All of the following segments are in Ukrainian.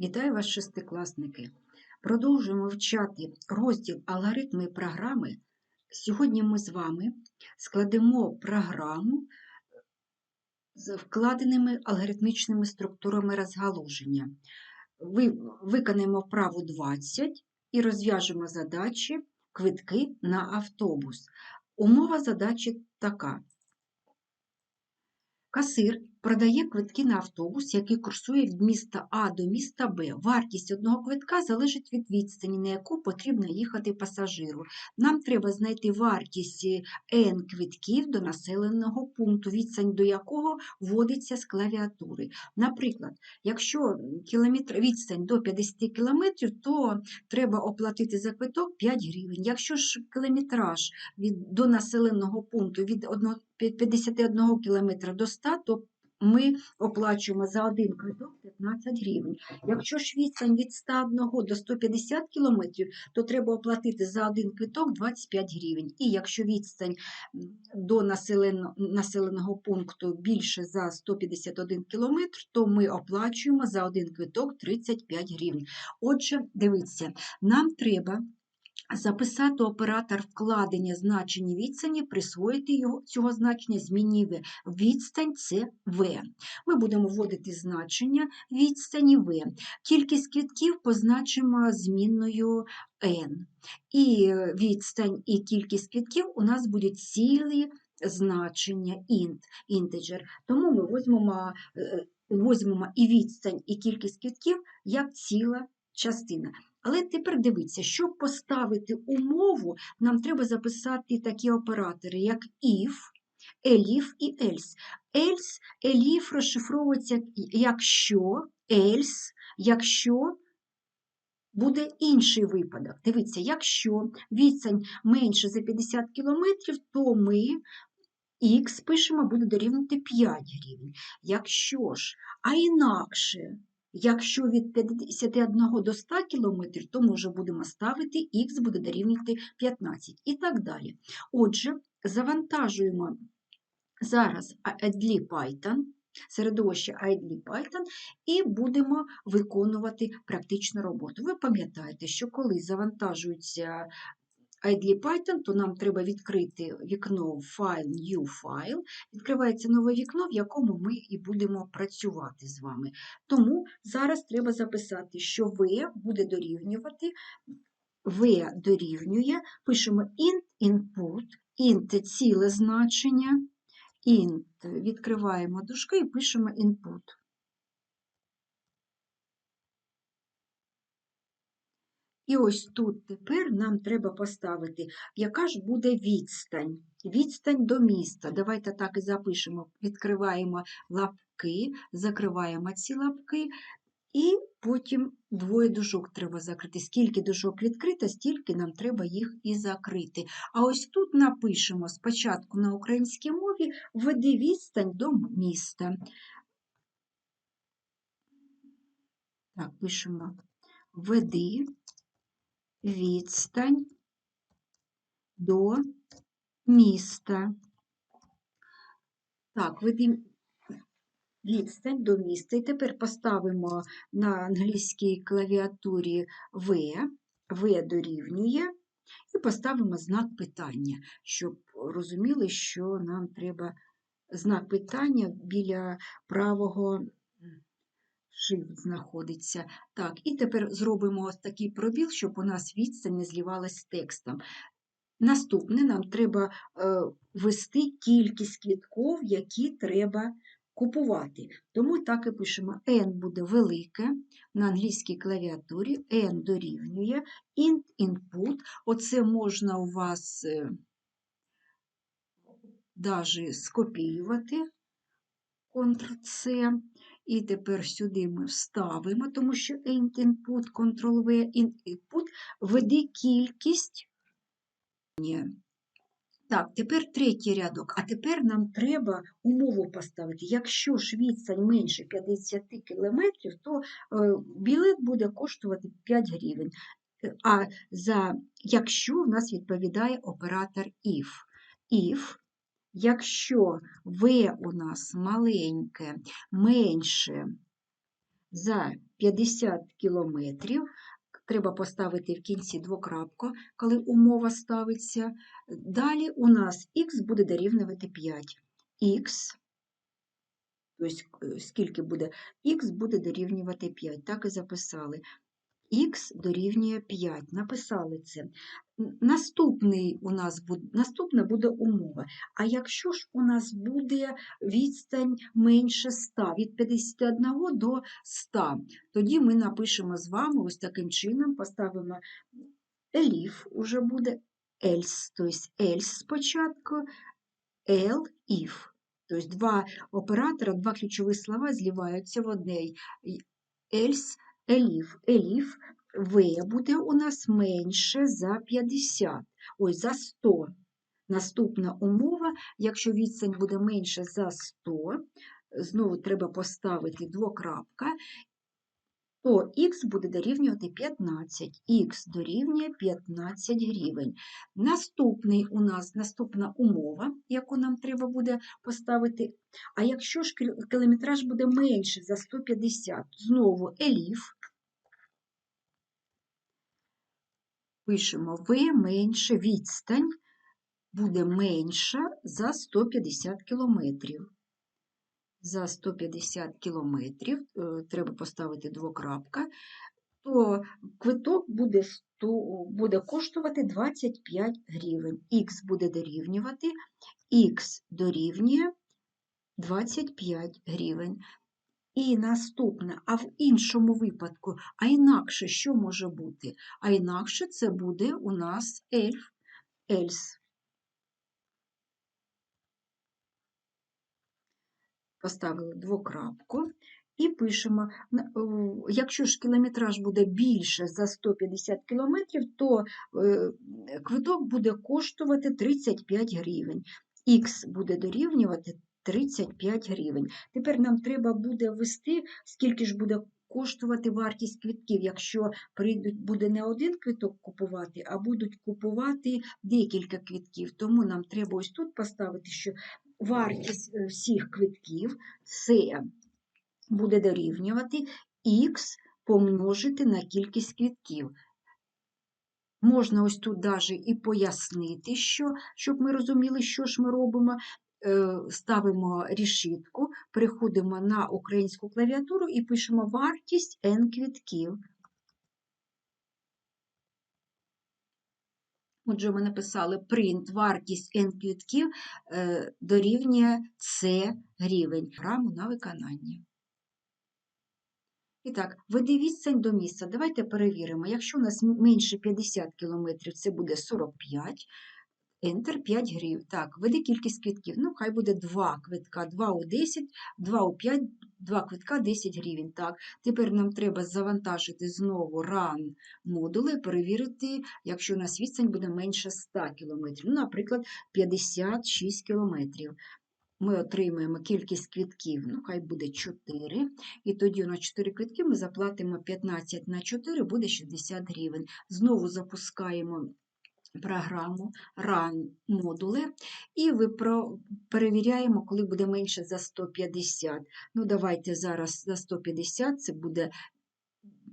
Вітаю вас, шестикласники! Продовжуємо вивчати розділ алгоритми програми. Сьогодні ми з вами складемо програму з вкладеними алгоритмічними структурами розгалуження. Ви виконаємо вправу 20 і розв'яжемо задачі квитки на автобус. Умова задачі така. Касир продає квитки на автобус, який курсує від міста А до міста Б. Вартість одного квитка залежить від відстані, на яку потрібно їхати пасажиру. Нам треба знайти вартість N квитків до населеного пункту, відстань до якого вводиться з клавіатури. Наприклад, якщо кілометр, відстань до 50 км, то треба оплатити за квиток 5 гривень. Якщо ж кілометраж від, до населеного пункту від 1 51 км до 100, то ми оплачуємо за один квиток 15 гривень. Якщо ж відстань від 101 до 150 км, то треба оплатити за один квиток 25 гривень. І якщо відстань до населеного, пункту більше за 151 км, то ми оплачуємо за один квиток 35 гривень. Отже, дивіться, нам треба Записати оператор вкладення значення відстані, присвоїти його, цього значення зміні В. Відстань це В. Ми будемо вводити значення відстані В. Кількість квітків позначимо змінною N. І відстань і кількість квітків у нас будуть цілі значення int, integer. Тому ми візьмемо, візьмемо і відстань, і кількість квітків як ціла частина. Але тепер дивіться, щоб поставити умову, нам треба записати такі оператори, як if, elif і else. Else, elif розшифровується якщо, else, якщо буде інший випадок. Дивіться, якщо відстань менше за 50 км, то ми х пишемо, буде дорівнювати 5 гривень. Якщо ж, а інакше. Якщо від 51 до 100 км, то ми вже будемо ставити х буде дорівнювати 15 і так далі. Отже, завантажуємо зараз idle Python, середовище idle Python, і будемо виконувати практичну роботу. Ви пам'ятаєте, що коли завантажується idle Python, то нам треба відкрити вікно File, New File. Відкривається нове вікно, в якому ми і будемо працювати з вами. Тому зараз треба записати, що V буде дорівнювати, V дорівнює, пишемо int input, int ціле значення, int, відкриваємо дужки і пишемо input. І ось тут тепер нам треба поставити, яка ж буде відстань. Відстань до міста. Давайте так і запишемо. Відкриваємо лапки, закриваємо ці лапки, і потім двоє дужок треба закрити. Скільки дужок відкрито, стільки нам треба їх і закрити. А ось тут напишемо спочатку на українській мові введи відстань до міста. Так, пишемо введи відстань до міста. Так, видим відстань до міста. І тепер поставимо на англійській клавіатурі В, В дорівнює, і поставимо знак питання, щоб розуміли, що нам треба знак питання біля правого Shift знаходиться. Так, І тепер зробимо ось такий пробіл, щоб у нас відстань не злівалась з текстом. Наступне нам треба е, ввести кількість квітків, які треба купувати. Тому так і пишемо N буде велике на англійській клавіатурі, N дорівнює, int input. Оце можна у вас навіть е, скопіювати, Ctrl-C. І тепер сюди ми вставимо, тому що int input, Ctrl-V, input, введи кількість. Так, тепер третій рядок. А тепер нам треба умову поставити. Якщо ж менше 50 км, то е, білет буде коштувати 5 гривень. А за якщо в нас відповідає оператор if. If Якщо В у нас маленьке, менше за 50 кілометрів. Треба поставити в кінці двокрапку, коли умова ставиться. Далі у нас х буде дорівнювати 5. Х, тобто скільки буде х буде дорівнювати 5. Так і записали. Х дорівнює 5. Написали це. Наступний у нас буде, наступна буде умова. А якщо ж у нас буде відстань менше 100, від 51 до 100, тоді ми напишемо з вами ось таким чином, поставимо еліф, уже буде else, тобто else спочатку, L, if. Тобто два оператора, два ключові слова зливаються в одне. Else, еліф. Еліф В буде у нас менше за 50, ой, за 100. Наступна умова, якщо відстань буде менше за 100, знову треба поставити двокрапка, то х буде дорівнювати 15, х дорівнює 15 гривень. Наступний у нас наступна умова, яку нам треба буде поставити. А якщо ж кілометраж буде менше за 150, знову еліф, пишемо В менше відстань буде менша за 150 кілометрів. За 150 кілометрів е, треба поставити двокрапка, то квиток буде 100, буде коштувати 25 гривень. Х буде дорівнювати, х дорівнює 25 гривень. І наступне, а в іншому випадку, а інакше що може бути? А інакше це буде у нас ельф, ельс. Поставили двокрапку і пишемо, якщо ж кілометраж буде більше за 150 км, то е, квиток буде коштувати 35 гривень. Х буде дорівнювати 35 гривень. Тепер нам треба буде ввести, скільки ж буде коштувати вартість квитків, якщо прийдуть, буде не один квиток купувати, а будуть купувати декілька квитків. Тому нам треба ось тут поставити, що вартість е, всіх квитків це буде дорівнювати х помножити на кількість квитків. Можна ось тут навіть і пояснити, що, щоб ми розуміли, що ж ми робимо. Е, ставимо рішітку, переходимо на українську клавіатуру і пишемо вартість N квітків. Отже, ми написали print вартість N квітків е, дорівнює C гривень програму на виконання. І так, веди відстань до місця. Давайте перевіримо. Якщо у нас менше 50 км, це буде 45 Enter 5 гривень. Так, веди кількість квитків. Ну, хай буде 2 квитка, 2 у 10, 2 у 5, 2 квитка 10 гривень. Так, тепер нам треба завантажити знову run модули, перевірити, якщо у нас відстань буде менше 100 км. Ну, наприклад, 56 км. Ми отримаємо кількість квитків, ну, хай буде 4. І тоді на 4 квитки ми заплатимо 15 на 4, буде 60 гривень. Знову запускаємо програму Run модули, і ви перевіряємо, коли буде менше за 150. Ну, давайте зараз за 150 це буде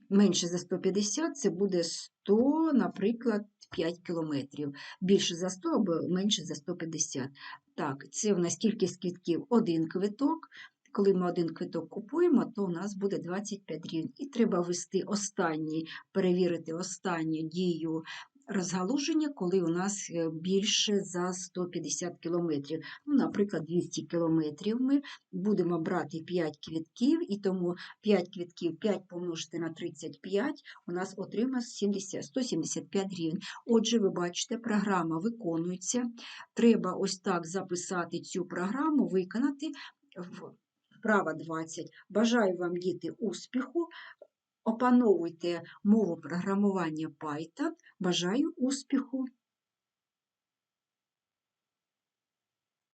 менше за 150, це буде 100, наприклад, 5 кілометрів. Більше за 100 або менше за 150. Так, це у нас кількість квитків один квиток. Коли ми один квиток купуємо, то у нас буде 25 гривень. І треба ввести останній, перевірити останню дію розгалуження, коли у нас е, більше за 150 кілометрів. Ну, Наприклад, 200 кілометрів ми будемо брати 5 квітків, і тому 5 квітків 5 помножити на 35 у нас отримає 70, 175 гривень. Отже, ви бачите, програма виконується. Треба ось так записати цю програму, виконати. Вправа 20. Бажаю вам діти успіху. Опановуйте мову програмування Python. Бажаю успіху!